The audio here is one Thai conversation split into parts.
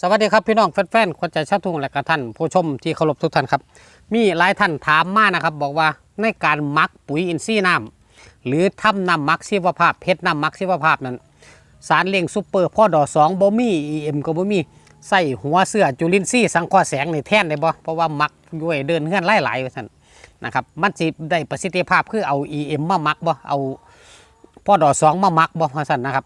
สวัสดีครับพี่น้องแฟนๆคนใจชาติทุ่งและกระท่านผู้ชมที่เคารพทุกท่านครับ มีหลายท่านถามมานะครับ บอกว่าในการมักปุ๋ยอินทรีย์น้ำหรือทำน้ำมักชีวภาพเพชรน้ำมักชีวภาพนั้น สารเลี้ยงซูเปอร์พ่อดอสองบ่มีเอ็มก็บ่มีใส่หัวเสื้อจุลินทรีย์สังเคราะห์แสงในแท่นได้บ่เพราะว่ามักย้วยเดินเฮือนหลายๆว่านนะครับมันสิได้ประสิทธิภาพคือเอา EM มามักบ่เอาพ่อดอสองมามักบ่ว่านนะครับ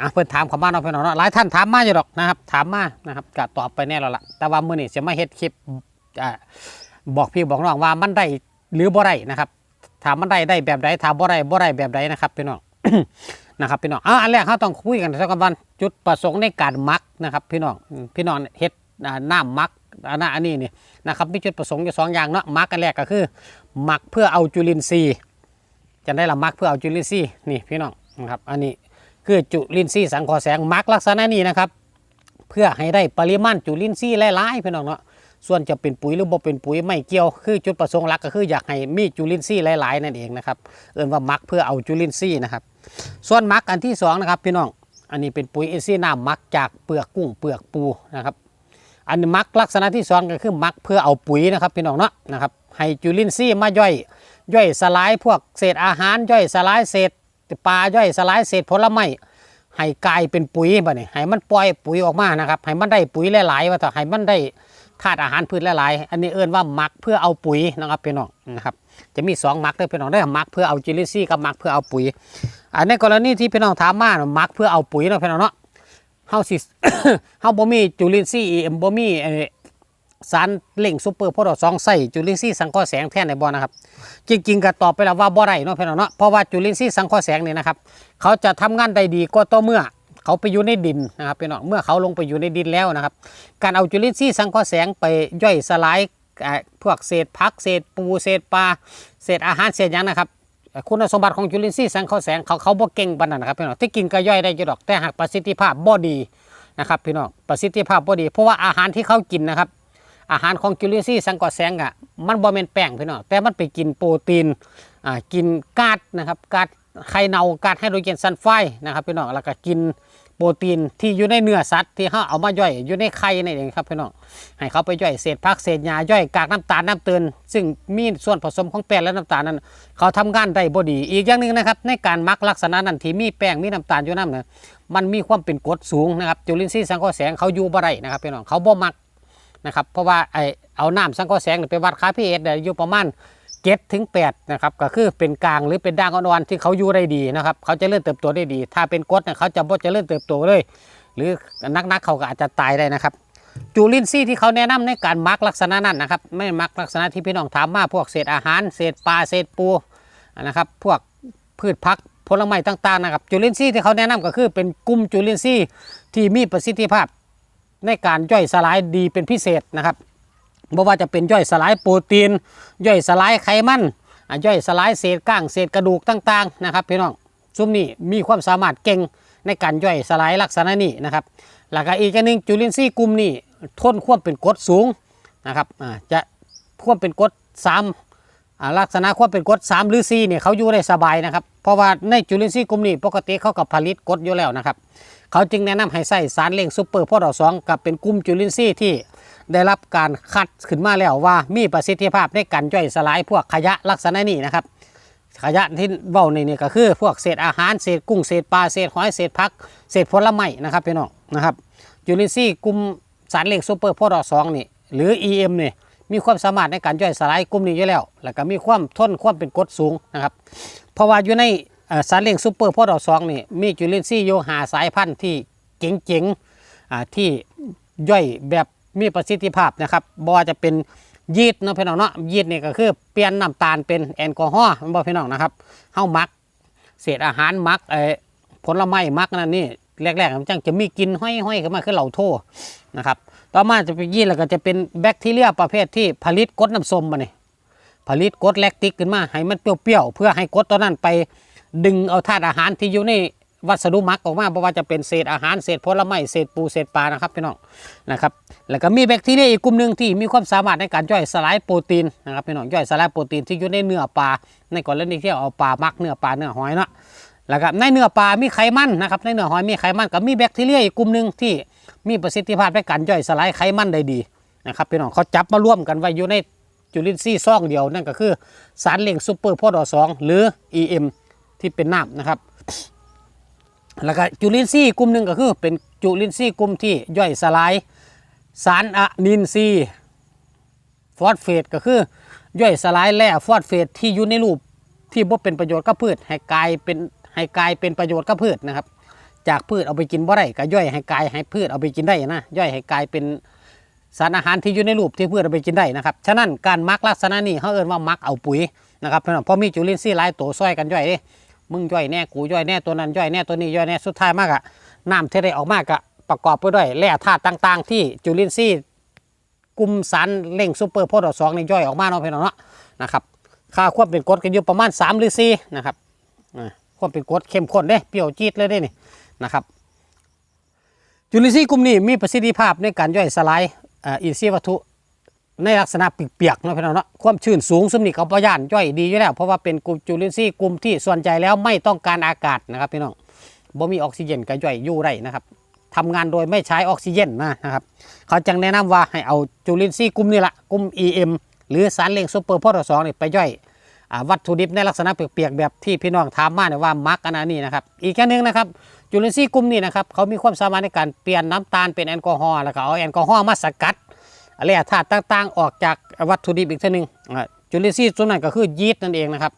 อะเพิ่อนถามเข้ามาเนาะพี่น้องเนาะหลายท่านถามมาอยู่ดอกนะครับ ถามมานะครับก็ตอบไปแน่แล้วล่ะแต่ว่ามื้อนี้จะมาเฮ็ดคลิปอ่าบอกพี่บอกน้องว่ามันได้หรือบ่ได้นะครับถามมันได้ได้แบบใดถามบ่ได้บ่ได้แบบใดนะครับพี่น้องนะครับพี่น้องอะอันแรกเราต้องคุยกันสักวันจุดประสงค์ในการมักนะครับ พี่น้องพี่น้องเฮ็ดอ่าน้ำมักอันนั้นอันนี้นี่นะครับมีจุดประสงค์อยู่สองอย่างเนาะมักอันแรกก็คือมักเพื่อเอาจุลินทรีย์จะได้ละมักเพื่อเอาจุลินทรีย์นี่พี่น้องนะครับอันนี้ คือจุลินทรีย์สังเคราะห์แสงมักลักษณะนี้นะครับ เพื่อให้ได้ปริมาณจุลินทรีย์หลายๆพี่น้องเนาะส่วนจะเป็นปุ๋ยหรือบ่เป็นปุ๋ยไม่เกี่ยวคือจุดประสงค์หลักก็คืออยากให้มีจุลินทรีย์หลายๆนั่นเองนะครับเอิ้นว่ามักเพื่อเอาจุลินทรีย์นะครับ ส่วนมักอันที่สองนะครับพี่น้องอันนี้เป็นปุ๋ยอินทรีย์น้ำมักจากเปลือกกุ้งเปลือกปูนะครับอันมักลักษณะที่สองก็คือมักเพื่อเอาปุ๋ยนะครับพี่น้องเนาะนะครับให้จุลินทรีย์มาย่อยย่อยสลายพวกเศษอาหารย่อยสลายเศษปลาย่อยสลายเศษผลไม้ ให้กลายเป็นปุ๋ยบ่เนี่ยให้มันปล่อยปุ๋ยออกมานะครับให้มันได้ปุ๋ยหลายๆว่าต่อให้มันได้ธาตุอาหารพืชหลายๆอันนี้เอิ้นว่าหมักเพื่อเอาปุ๋ยนะครับพี่น้องนะครับ จะมีสองมักเด้อพี่น้องได้หมักเพื่อเอาจุลินทรีย์กับหมักเพื่อเอาปุ๋ยอันในกรณีที่พี่น้องถามมาหมักเพื่อเอาปุ๋ยเนาะพี่น้องเนาะเฮาสิเฮาบ่มีจุลินทรีย์เอ็มบ่มี สารเล่งซูเปอร์โพดสองใส่จุลินทรีย์สังเคราะห์แสงแทนในบ่นะครับ จริง ๆก็ตอบไปแล้วว่าบ่ได้เนาะพี่น้องเนาะเพราะว่าจุลินทรีย์สังเคราะห์แสงนี่นะครับ เขาจะทำงานได้ดีก็ต่อเมื่อเขาไปอยู่ในดินนะครับพี่น้องเมื่อเขาลงไปอยู่ในดินแล้วนะครับ การเอาจุลินทรีย์สังเคราะห์แสงไปย่อยสลายพวกเศษผักเศษปูเศษปลาเศษอาหารเศษยังนะครับคุณสมบัติของจุลินทรีย์สังเคราะห์แสงเขาเขาบ่เก่งปานนั้นนะครับพี่น้องที่กินก็ย่อยได้อยู่ดอกแต่หากประสิทธิภาพบ่ดีนะครับพี่น้องประสิทธิภาพบ่ดี เพราะว่าอาหารที่เขากินนะครับ อาหารของจุลินทรีย์สังเคราแสงอะมันบ่แมนแป้งพี่น้องแต่มันไปกินโปรตีนอ่ากินก๊าซนะครับก๊าซไข่เน่าก๊าซไฮโดรเจนซัลไฟนะครับพี่น้องแล้วก็กินโปรตีนที่อยู่ในเนื้อสัตว์ที่เขาเอามาย่อยอยู่ในไข่นี่เองครับพี่น้องให้เขาไปย่อยเศษผักเศษหญ้าย่อยกากน้ำตาลน้ำเตือนซึ่งมีส่วนผสมของแป้งและน้ำตาลนั้น เขาทำงานได้บ่ดีอีกอย่างหนึ่งนะครับ ในการมักลักษณะนั้นที่มีแป้งมีน้ำตาลอยู่น้ำเนี่ยมันมีความเป็นกรดสูงนะครับจุลินทรีย์สังเคราะห์แสงเขาอยู่บ่ได้นะครับพี่น้องเขาบ่มัก นะครับเพราะว่าไอเอาน้ำสังเคราะห์แสงเนี่ยไปวัดค่าพีเอสอยู่ประมาณเจ็ดถึงแปดนะครับก็คือเป็นกลางหรือเป็นด่างอ่อนๆที่เขาอยู่ได้ดีนะครับเขาจะเริ่มเติบโตได้ดี ถ้าเป็นกดเนี่ยเขาจะบ่จะเริ่มเติบโตเลย หรือนักๆเขาก็อาจจะตายได้นะครับจูลินทรีย์ที่เขาแนะนำในการมักลักษณะนั้นนะครับ ไม่มักลักษณะที่พี่น้องถามมาพวกเศษอาหารเศษปลาเศษปูนะครับ พวกพืชพักผลไม้ต่างๆนะครับจุลินทรีย์ที่เขาแนะนำก็คือเป็นกลุ่มจุลินทรีย์ที่มีประสิทธิภาพ ในการย่อยสลายดีเป็นพิเศษนะครับบ่ว่าจะเป็นย่อยสลายโปรตีน ย่อยสลายไขมันย่อยสลายเศษก้างเศษกระดูกต่างๆนะครับพี่น้องซุ้มนี้มีความสามารถเก่งในการย่อยสลายลักษณะนี้นะครับแล้วก็อีกอันนึงจุลินทรีย์กลุ่มนี้ทนความเป็นกรดสูงนะครับจะความเป็นกรด3อ่าลักษณะความเป็นกรด3หรือ4เนี่ยเขาอยู่ได้สบายนะครับเพราะว่าในจุลินทรีย์กลุ่มนี้ปกติเขากับผลิตกรดอยู่แล้วนะครับ เขาจึงแนะนำให้ใส่สารเล่งซูเปอร์พอดอสองกับเป็นกลุ่มจุลินทรีย์ที่ได้รับการคัดขึ้นมาแล้วว่ามีประสิทธิภาพในการย่อยสลายพวกขยะลักษณะนี้นะครับ ขยะที่เว้าในนี่ก็คือ พวกเศษอาหารเศษกุ้งเศษปลาเศษหอยเศษผักเศษผลไม้นะครับพี่น้องนะครับจุลินทรีย์กลุ่มสารเล่งซูเปอร์พอดอสองนี่หรือ EM นี่มีความสามารถในการย่อยสลายกลุ่มนี้อยู่แล้ว แล้วก็มีความทนความเป็นกรดสูงนะครับ เพราะว่าอยู่ใน เอ่อสารเลี้ยงซูเปอร์พอดอสองนี่มีจุลินทรีย์โยหาสายพันธุ์ที่เจ๋งๆที่ย่อยแบบมีประสิทธิภาพนะครับบ่จะเป็นยีสต์เนาะพี่น้องเนาะยีสต์นี่ก็คือเปลี่ยนน้ำตาลเป็นแอลกอฮอล์มันบ่พี่น้องนะครับเฮามักเศษอาหารมักเอ่อผลไม้มักนั่นนี่แรกๆมันจังจะมีกินห้อยๆขึ้นมาคือเหล่าโทนะครับต่อมาจะเป็นยีสต์แล้วก็จะเป็นแบคทีเรียประเภทที่ผลิตกรดน้ำส้มมาเนี่ยผลิตกรดแลคติกขึ้นมาให้มันเปรี้ยวๆเพื่อให้กรดตัวนั้นไป ดึงเอาธาตุอาหารที่อยู่ในวัสดุมักออกมาเพราะว่าจะเป็นเศษอาหารเศษผลไม้เศษปูเศษปลานะครับพี่น้องนะครับแล้วก็มีแบคทีเรียอีกกลุ่มหนึ่งที่มีความสามารถในการย่อยสลายโปรตีนนะครับพี่น้องย่อยสลายโปรตีนที่อยู่ในเนื้อปลาในกรณีที่เอาปลามักเนื้อปลาเนื้อหอยเนาะแล้วก็ในเนื้อปลามีไขมันนะครับในเนื้อหอยมีไขมันก็มีแบคทีเรียอีกกลุ่มหนึ่งที่มีประสิทธิภาพในการย่อยสลายไขมันได้ดีนะครับพี่น้องเขาจับมาร่วมกันไว้อยู่ในจุลินทรีย์ซองเดียวนั่นก็คือสารเล่งซูเปอร์โพดอสองหรือ EM ที่เป็นน้ำนะครับ แล้วก็จุลินทรีย์กลุ่มหนึ่งก็คือ เป็นจุลินทรีย์กลุ่มที่ย่อยสลายสารอะนินทรีย์ฟอสเฟตก็คือย่อยสลายแร่ฟอสเฟตที่อยู่ในรูปที่บ่เป็นประโยชน์กับพืชให้กลายเป็นให้กลายเป็นประโยชน์กับพืชนะครับ จากพืชเอาไปกินบ่ได้ก็ย่อยให้กลายให้พืชเอาไปกินได้นะย่อยให้กลายเป็นสารอาหารที่อยู่ในรูปที่พืชเอาไปกินได้นะครับฉะนั้นการมักลักษณะนี้เขาเอิ้นว่ามักเอาปุ๋ยนะครับเพราะมีจุลินทรีย์หลายตัวซอยกันย่อยเด้ มึงย่อยแน่กูย่อยแน่ตัวนั้นย่อยแน่ตัวนี้ย่อยแน่สุดท้ายมากอะน้ำที่ได้ออกมากอะประกอบไปด้วยแร่ธาตุต่างๆ ที่จุลินทรีย์กลุ่มสารเร่งซูเปอร์โพดอสองนี่ย่อยออกมาเนาะพี่น้องเนาะนะครับค่าควบเป็นกรดกันอยู่ประมาณ 3 หรือ4นะครับอ่าควบเป็นกรดเข้มข้นเด้เปรี้ยวจี๊ดเลยเด้นี่นะครับจุลินทรีย์กลุ่มนี้มีประสิทธิภาพในการย่อยสลายอ่าอินทรีย์วัตถุ ในลักษณะเปียกๆเนาะพี่น้องเนาะความชื้นสูงสมนิกับปย่านย่อยดีอยู่แล้วเพราะว่าเป็นกลุ่มจุลินทรีย์กลุ่มที่ส่วนใหญ่แล้วไม่ต้องการอากาศนะครับพี่น้องบ่มีออกซิเจนก็ย่อยอยู่ได้นะครับทำงานโดยไม่ใช้ออกซิเจนนะนะครับ เขาจึงแนะนำว่าให้เอาจุลินทรีย์กลุ่มนี้ละกลุ่ม EM หรือสารเล่งซูเปอร์โพดอสองนี่ไปย่อยอวัตถุดิบในลักษณะเปียกๆแบบที่พี่น้องถามมาเนี่ยว่ามักอันนั้นนี่นะครับ อีกอย่างหนึ่งนะครับจุลินทรีย์กลุ่มนี้นะครับเขามีความสามารถในการเปลี่ยนน้ำตาลเป็นแอลกอฮอล์แล้วก็เอาแอลกอฮอล์มาสกัด อะไรธาตุต่างๆ ออกจากวัตถุดิบอีกทีหนึงอ่าจุลินทรีย์ส่วนนั้นก็คือยีสต์นั่นเองนะครับ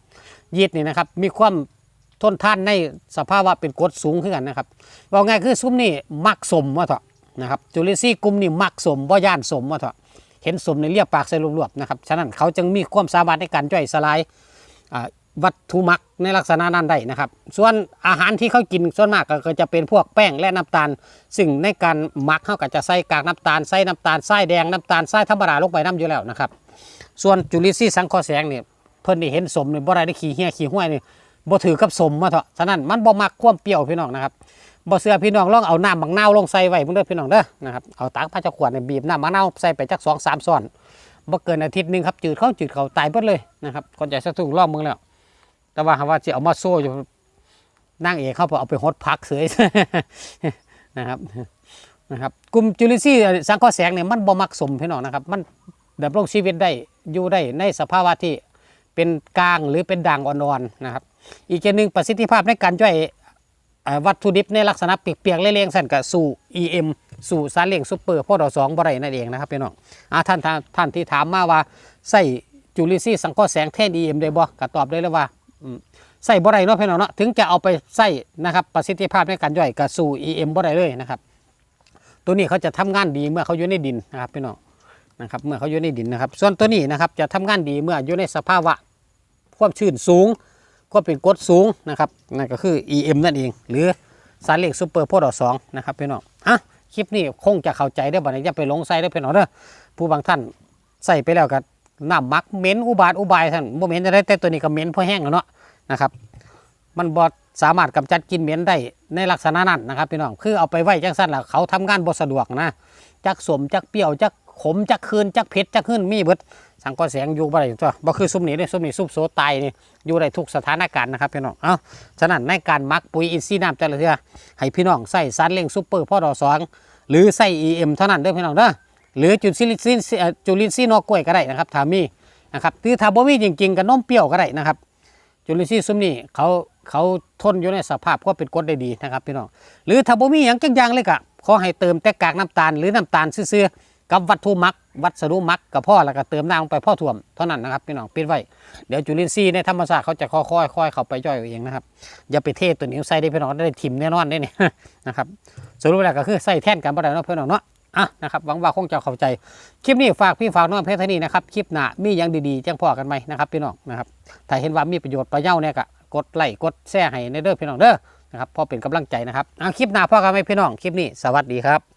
ยีสต์นี่นะครับมีความทนทานในสภาวะเป็นกรดสูงขึ้นกันนะครับว่าไงายคือซุ้มนี่มักสมว่าเถอะนะครับจุลินทรีย์กลุ่มนี้มักสมบ่ย่านสมว่าเถอะเห็นสมในเรียบปากใส่รวบๆนะครับฉะนั้นเขาจึงมีความสามารถในการย่อยสลายอ วัตถุมักในลักษณะนั้นได้นะครับ ส่วนอาหารที่เขากินส่วนมากก็จะเป็นพวกแป้งและน้ำตาล ซึ่งในการหมักเขาก็จะใส่กากน้ำตาลใส่น้ำตาลทรายแดงน้ำตาลทรายธรรมดาลงไปน้ำอยู่แล้วนะครับ ส่วนจุลินทรีย์สังเคราะห์แสงเนี่ยเพิ่นได้เห็นสมเนี่ยบ่ได้ได้ขี้เหี้ยขี้ห้วยนี่บ่ถือกับสมมาเถอะฉะนั้นมันบ่มักความเปรี้ยวพี่น้องนะครับบ่เสือพี่น้องลองเอาน้ำมังนาลงใส่ไว้เพิ่นเด้อพี่น้องเด้อนะครับเอาตักผ้าจะขวดเนี่ยบีบน้ำมังนาวใส่ไปจักสองสามซ้อนบ่เกินอาทิตย์หนึงครับจืดเข้าจืดเข้าตายเบิดเลยนะครับคนใจสักทุ่งรอบมึงแล้ว แต่ว่าหาว่าสิเอามาโซ่อยู่นั่งเอกเขาเอาไปฮดพักเสยนะครับนะครับกลุ่มจุลินทรีย์สังเคราะห์แสงเนี่ยมันบ่มักสมพี่น้องนะครับ มันดำรงชีวิตได้อยู่ได้ในสภาวะที่เป็นกลางหรือเป็นด่างอ่อนๆนะครับ อีกอย่างหนึ่งประสิทธิภาพในการย่อยวัตถุดิบในลักษณะเปียกๆเลี้ยงๆสั่นกับสู่ EM สู่สารเลี้ยงซุปเปอร์พอดอสองบ่ได้นั่นเองนะครับพี่น้องอ่าท่านท่านที่ถามมาว่าใส่จุลินทรีย์สังเคราะห์แสงแทน EM ได้บ่ก็ตอบได้เลยว่า ใส่บ่ได้เนาะพี่น้องเนาะถึงจะเอาไปใส่นะครับประสิทธิภาพในการย่อยกับสู่ EM บ่ได้เลยนะครับ ตัวนี้เขาจะทำงานดีเมื่อเขาอยู่ในดินนะครับพี่น้องนะครับเมื่อเขาอยู่ในดินนะครับ ส่วนตัวนี้นะครับจะทำงานดีเมื่ออยู่ในสภาวะความชื้นสูงก็เป็นกรดสูงนะครับนั่นก็คือ EM นั่นเอง หรือสารเหล็กซูเปอร์โพดอสองนะครับพี่น้องอะคลิปนี้คงจะเข้าใจได้บ่เนี่ยอย่าไปลงใส่ได้พี่น้องเด้อผู้บางท่านใส่ไปแล้วก็น้ น้ำมักเหม็นอุบาทอุบายท่านบ่เหม็นจะได้แต่ตัวนี้ก็เหม็นเพราะแห้งแล้วเนาะนะครับมันบอสามารถกำจัดกินเหม็นได้ในลักษณะนั้นนะครับพี่น้องคือเอาไปไว้จังสั้นแล้วเขาทำงานบ่สะดวกนะจักสมจักเปรี้ยวจักขมจักคืนจักเผ็ดจักขึ้นมีเบิดสังกอแสงอยู่บ่ได้ตัวบ่คือซุมนี้เด้ซุมนี้ซุปโซตายนี่อยู่ได้ทุกสถานการณ์นะครับพี่น้องเอ้าฉะนั้นในการมักปุ๋ยอินทรีย์น้ำแต่ละเทื่อให้พี่น้องใส่สารเร่งซุปเปอร์พ่อดอสองหรือใส่ EM เท่านั้นเด้อพี่น้องเด้อ หรือจุลินทรีย์จุลินทรีย์นอกกล้วยก็ได้นะครับถ้ามีนะครับหรือถ้าบ่มีจริงๆก็น้มเปรี้ยวก็ได้นะครับ จุลินทรีย์ซุมนี้เขาเขาทนอยู่ในสภาพก็เป็นกรดได้ดีนะครับพี่น้องหรือถ้าบ่มีอย่างจังอย่างเลยก็ขอให้เติมแต่กากน้ำตาลหรือน้ำตาลซื่อๆกับวัตถุมักวัสดุมักกับพ่อแล้วก็เติมน้ำลงไปพ่อถ่วมเท่านั้นนะครับพี่น้องปิดไว้เดี๋ยวจุลินทรีย์ในธรรมชาติเขาจะค่อยๆค่อยเข้าไปย่อยเองนะครับอย่าไปเทตัวนี้ใส่ได้พี่น้องได้ทิ่มแน่นอนได้เนี่ยนะครับสรุปแล้วก็คือใส่แท่นกันบ่ได้เนาะพี่น้องเนาะ อะนะครับหวังว่าคงจะเข้าใจ คลิปนี้ฝากพี่ฝากน้องเพชรเท่านีนะครับ คลิปหน้ามียังดีๆแจ้งพ่อกันไหมนะครับพี่น้องนะครับถ้าเห็นว่ามีประโยชน์ประเย้าเนี่ยก็กดไลค์กดแชร์ให้ในเด้อพี่น้องเด้อนะครับพอเป็นกำลังใจนะครับอะคลิปหน้าพ่อกันไหมพี่น้องคลิปนี้สวัสดีครับ